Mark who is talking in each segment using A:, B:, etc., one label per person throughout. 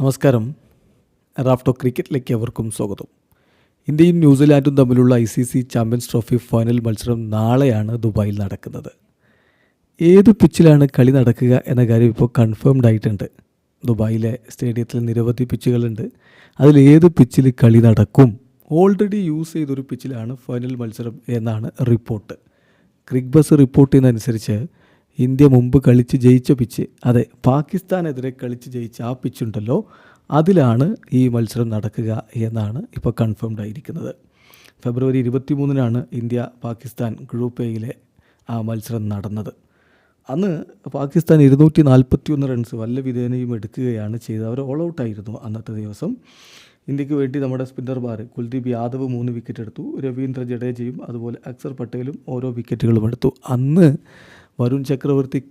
A: നമസ്കാരം. റാഫ്റ്റോ ക്രിക്കറ്റിലേക്ക് അവർക്കും സ്വാഗതം. ഇന്ത്യയും ന്യൂസിലാൻഡും തമ്മിലുള്ള I C C champions trophy final മത്സരം നാളെയാണ് ദുബായിൽ നടക്കുന്നത്. ഏത് പിച്ചിലാണ് കളി നടക്കുക എന്ന കാര്യം ഇപ്പോൾ കൺഫേംഡ് ആയിട്ടുണ്ട്. ദുബായിലെ സ്റ്റേഡിയത്തിൽ നിരവധി പിച്ചുകളുണ്ട്. അതിൽ ഏത് പിച്ചിൽ കളി നടക്കും? ഓൾറെഡി യൂസ് ചെയ്തൊരു പിച്ചിലാണ് ഫൈനൽ മത്സരം എന്നാണ് റിപ്പോർട്ട്. ക്രിക്ബസ് റിപ്പോർട്ട് ചെയ്യുന്നതനുസരിച്ച് ഇന്ത്യ മുമ്പ് കളിച്ച് ജയിച്ച പിച്ച്. അതെ പാകിസ്ഥാനെതിരെ കളിച്ച് ജയിച്ച ആ പിച്ചുണ്ടല്ലോ. അതിലാണ് ഈ മത്സരം നടക്കുക എന്നാണ് ഇപ്പോൾ കൺഫേംഡ് ആയിരിക്കുന്നത്. ഫെബ്രുവരി ഇരുപത്തി മൂന്നിനാണ് ഇന്ത്യ പാകിസ്ഥാൻ ഗ്രൂപ്പ് എയിലെ ആ മത്സരം നടന്നത്. അന്ന് പാകിസ്ഥാൻ ഇരുന്നൂറ്റി നാൽപ്പത്തി ഒന്ന് റൺസ് വല്ല വിധേനയും എടുക്കുകയാണ് ചെയ്തത്. അവർ ഓൾ ഔട്ടായിരുന്നു അന്നത്തെ ദിവസം. ഇന്ത്യയ്ക്ക് വേണ്ടി നമ്മുടെ സ്പിന്നർമാർ കുൽദീപ് യാദവ് മൂന്ന് വിക്കറ്റ് എടുത്തു. രവീന്ദ്ര ജഡേജയും അതുപോലെ അക്സർ പട്ടേലും ഓരോ വിക്കറ്റുകളും എടുത്തു. അന്ന് വരുൺ ചക്രവർത്തി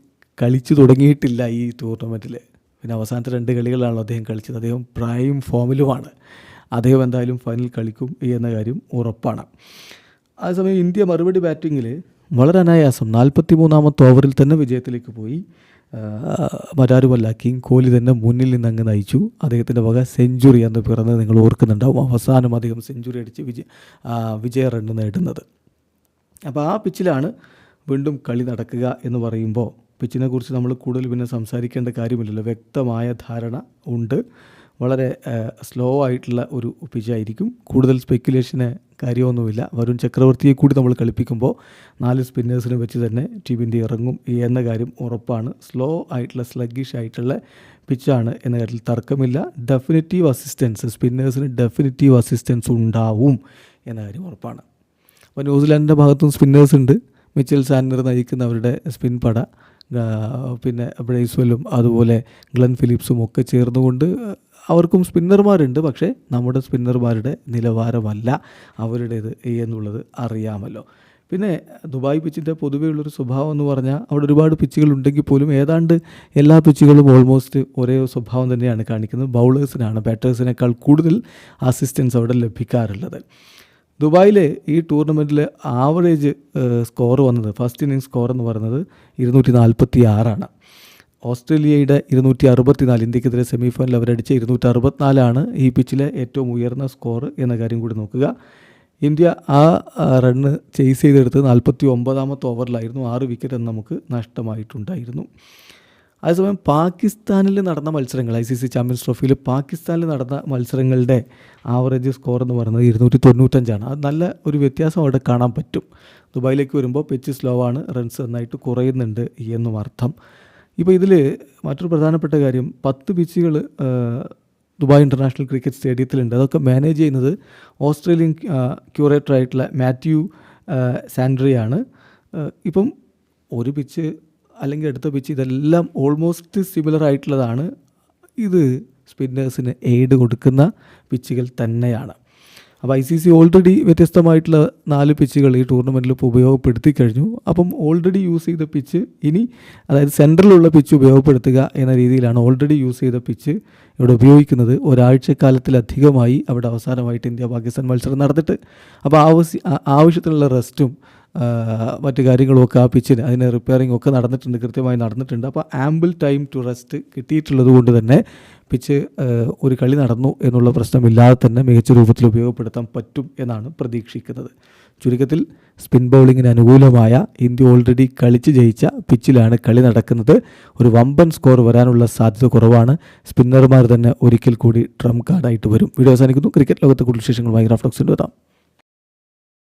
A: കളിച്ചു തുടങ്ങിയിട്ടില്ല ഈ ടൂർണമെന്റിൽ പിന്നെ അവസാനത്തെ രണ്ട് കളികളാണല്ലോ അദ്ദേഹം കളിച്ചത്. അദ്ദേഹം പ്രൈം ഫോമിലുമാണ് അദ്ദേഹം എന്തായാലും ഫൈനൽ കളിക്കും എന്ന കാര്യം ഉറപ്പാണ്. അതേസമയം ഇന്ത്യ മറുപടി ബാറ്റിങ്ങിൽ വളരെ അനായാസം നാൽപ്പത്തി മൂന്നാമത്തെ ഓവറിൽ തന്നെ വിജയത്തിലേക്ക് പോയി. മറ്റാരുമല്ല കിങ് കോഹ്ലി തന്നെ മുന്നിൽ നിന്ന് അങ്ങ് നയിച്ചു. അദ്ദേഹത്തിന്റെ വക സെഞ്ചുറി എന്ന് പിറന്നത് നിങ്ങൾ ഓർക്കുന്നുണ്ടാവും. അവസാനം അദ്ദേഹം സെഞ്ചുറി അടിച്ച് വിജയ വിജയ റണ്ണ് നേടുന്നത്. അപ്പോൾ ആ പിച്ചിലാണ് വീണ്ടും കളി നടക്കുക എന്ന് പറയുമ്പോൾ പിച്ചിനെ കുറിച്ച് നമ്മൾ കൂടുതൽ പിന്നെ സംസാരിക്കേണ്ട കാര്യമില്ലല്ലോ. വ്യക്തമായ ധാരണ ഉണ്ട്. വളരെ സ്ലോ ആയിട്ടുള്ള ഒരു പിച്ചായിരിക്കും. കൂടുതൽ സ്പെക്കുലേഷന് കാര്യമൊന്നുമില്ല. വരുൺ ചക്രവർത്തിയെ കൂടി നമ്മൾ കളിപ്പിക്കുമ്പോൾ നാല് സ്പിന്നേഴ്സിനെ വെച്ച് തന്നെ ടീം ഇന്ത്യ ഇറങ്ങും എന്ന കാര്യം ഉറപ്പാണ്. സ്ലോ ആയിട്ടുള്ള സ്ലഗ്ഗിഷ് ആയിട്ടുള്ള പിച്ചാണ് എന്ന കാര്യത്തിൽ തർക്കമില്ല. ഡെഫിനറ്റീവ് അസിസ്റ്റൻസ് സ്പിന്നേഴ്സിന് ഡെഫിനറ്റീവ് അസിസ്റ്റൻസ് ഉണ്ടാവും എന്ന കാര്യം ഉറപ്പാണ്. അപ്പോൾ ന്യൂസിലാൻഡിന്റെ ഭാഗത്തും സ്പിന്നേഴ്സ് ഉണ്ട്. മിച്ചൽ സാൻഡർ നയിക്കുന്ന അവരുടെ സ്പിൻ പട പിന്നെ ബ്രേസ്വെല്ലും അതുപോലെ ഗ്ലൻ ഫിലിപ്സും ഒക്കെ ചേർന്നുകൊണ്ട് അവർക്കും സ്പിന്നർമാരുണ്ട് പക്ഷേ നമ്മുടെ സ്പിന്നർമാരുടെ നിലവാരമല്ല അവരുടേത് എന്നുള്ളത് അറിയാമല്ലോ. പിന്നെ ദുബായ് പിച്ചിന്റെ പൊതുവെയുള്ളൊരു സ്വഭാവം എന്ന് പറഞ്ഞാൽ അവിടെ ഒരുപാട് പിച്ചുകൾ ഉണ്ടെങ്കിൽ പോലും ഏതാണ്ട് എല്ലാ പിച്ചുകളും ഓൾമോസ്റ്റ് ഒരേ സ്വഭാവം തന്നെയാണ് കാണിക്കുന്നത്. ബൗളേഴ്സിനാണ് ബാറ്റേഴ്സിനേക്കാൾ കൂടുതൽ അസിസ്റ്റൻസ് അവിടെ ലഭിക്കാറുള്ളത്. ദുബായിലെ ഈ ടൂർണമെന്റിൽ ആവറേജ് സ്കോർ വന്നത് ഫസ്റ്റ് ഇന്നിങ് സ്കോർ എന്ന് പറയുന്നത് ഇരുന്നൂറ്റി നാൽപ്പത്തി ആറാണ് ഓസ്ട്രേലിയയുടെ ഇരുന്നൂറ്റി അറുപത്തിനാല് ഇന്ത്യക്കെതിരെ സെമി ഫൈനൽ അവരടിച്ച ഇരുന്നൂറ്റി അറുപത്തിനാലാണ് ഈ പിച്ചിലെ ഏറ്റവും ഉയർന്ന സ്കോർ എന്ന കാര്യം കൂടി നോക്കുക. ഇന്ത്യ ആ റണ്ണ് ചേസ് ചെയ്തെടുത്ത് നാൽപ്പത്തി ഒമ്പതാമത്തെ ഓവറിലായിരുന്നു ആറ് വിക്കറ്റ് നമുക്ക് നഷ്ടമായിട്ടുണ്ടായിരുന്നു. അതേസമയം പാകിസ്ഥാനിൽ നടന്ന മത്സരങ്ങൾ ഐ സി സി ചാമ്പ്യൻസ് ട്രോഫിയിൽ പാകിസ്ഥാനിൽ നടന്ന മത്സരങ്ങളുടെ ആവറേജ് സ്കോർ എന്ന് പറയുന്നത് ഇരുന്നൂറ്റി തൊണ്ണൂറ്റഞ്ചാണ് അത് നല്ല ഒരു വ്യത്യാസം അവിടെ കാണാൻ പറ്റും. ദുബായിലേക്ക് വരുമ്പോൾ പിച്ച് സ്ലോ ആണ് റൺസ് നന്നായിട്ട് കുറയുന്നുണ്ട് എന്നും അർത്ഥം. ഇപ്പോൾ ഇതിൽ മറ്റൊരു പ്രധാനപ്പെട്ട കാര്യം പത്ത് പിച്ചുകൾ ദുബായ് ഇന്റർനാഷണൽ ക്രിക്കറ്റ് സ്റ്റേഡിയത്തിലുണ്ട്. അതൊക്കെ മാനേജ് ചെയ്യുന്നത് ഓസ്ട്രേലിയൻ ക്യൂറേറ്റർ ആയിട്ടുള്ള മാത്യു സാൻഡ്രിയാണ്. ഇപ്പം ഒരു പിച്ച് അല്ലെങ്കിൽ അടുത്ത പിച്ച് ഇതെല്ലാം ഓൾമോസ്റ്റ് സിമിലർ ആയിട്ടുള്ളതാണ്. ഇത് സ്പിന്നേഴ്സിന് എയ്ഡ് കൊടുക്കുന്ന പിച്ചുകൾ തന്നെയാണ്. അപ്പോൾ ഐ സി സി ഓൾറെഡി വ്യത്യസ്തമായിട്ടുള്ള നാല് പിച്ചുകൾ ഈ ടൂർണമെന്റിൽ ഇപ്പോൾ ഉപയോഗപ്പെടുത്തി കഴിഞ്ഞു. അപ്പം ഓൾറെഡി യൂസ് ചെയ്ത പിച്ച് ഇനി അതായത് സെൻട്രലുള്ള പിച്ച് ഉപയോഗപ്പെടുത്തുക എന്ന രീതിയിലാണ് ഓൾറെഡി യൂസ് ചെയ്ത പിച്ച് ഇവിടെ ഉപയോഗിക്കുന്നത്. ഒരാഴ്ചക്കാലത്തിലധികമായി അവിടെ അവസാനമായിട്ട് ഇന്ത്യ പാകിസ്ഥാൻ മത്സരം നടന്നിട്ട്. അപ്പോൾ ആവശ്യ ആവശ്യത്തിനുള്ള റെസ്റ്റും മറ്റു കാര്യങ്ങളുമൊക്കെ ആ പിച്ചിന് അതിന് റിപ്പയറിംഗ് ഒക്കെ നടന്നിട്ടുണ്ട് കൃത്യമായി നടന്നിട്ടുണ്ട്. അപ്പോൾ ആംബിൾ ടൈം ടു റെസ്റ്റ് കിട്ടിയിട്ടുള്ളത് കൊണ്ട് തന്നെ പിച്ച് ഒരു കളി നടന്നു എന്നുള്ള പ്രശ്നമില്ലാതെ തന്നെ മികച്ച രൂപത്തിൽ ഉപയോഗപ്പെടുത്താൻ പറ്റും എന്നാണ് പ്രതീക്ഷിക്കുന്നത്. ചുരുക്കത്തിൽ സ്പിൻ ബൗളിങ്ങിന് അനുകൂലമായ ഇന്ത്യ ഓൾറെഡി കളിച്ച് ജയിച്ച പിച്ചിലാണ് കളി നടക്കുന്നത്. ഒരു വമ്പൻ സ്കോർ വരാനുള്ള സാധ്യത കുറവാണ്. സ്പിന്നർമാർ തന്നെ ഒരിക്കൽ കൂടി ട്രംപ് കാർഡായിട്ട് വരും. വീഡിയോ അവസാനിക്കുന്നു. ക്രിക്കറ്റ് ലോകത്തെ കൂടുതൽ വിശേഷങ്ങളുമായി റാഫ്റ്റോക്സിന്റെ എത്താം.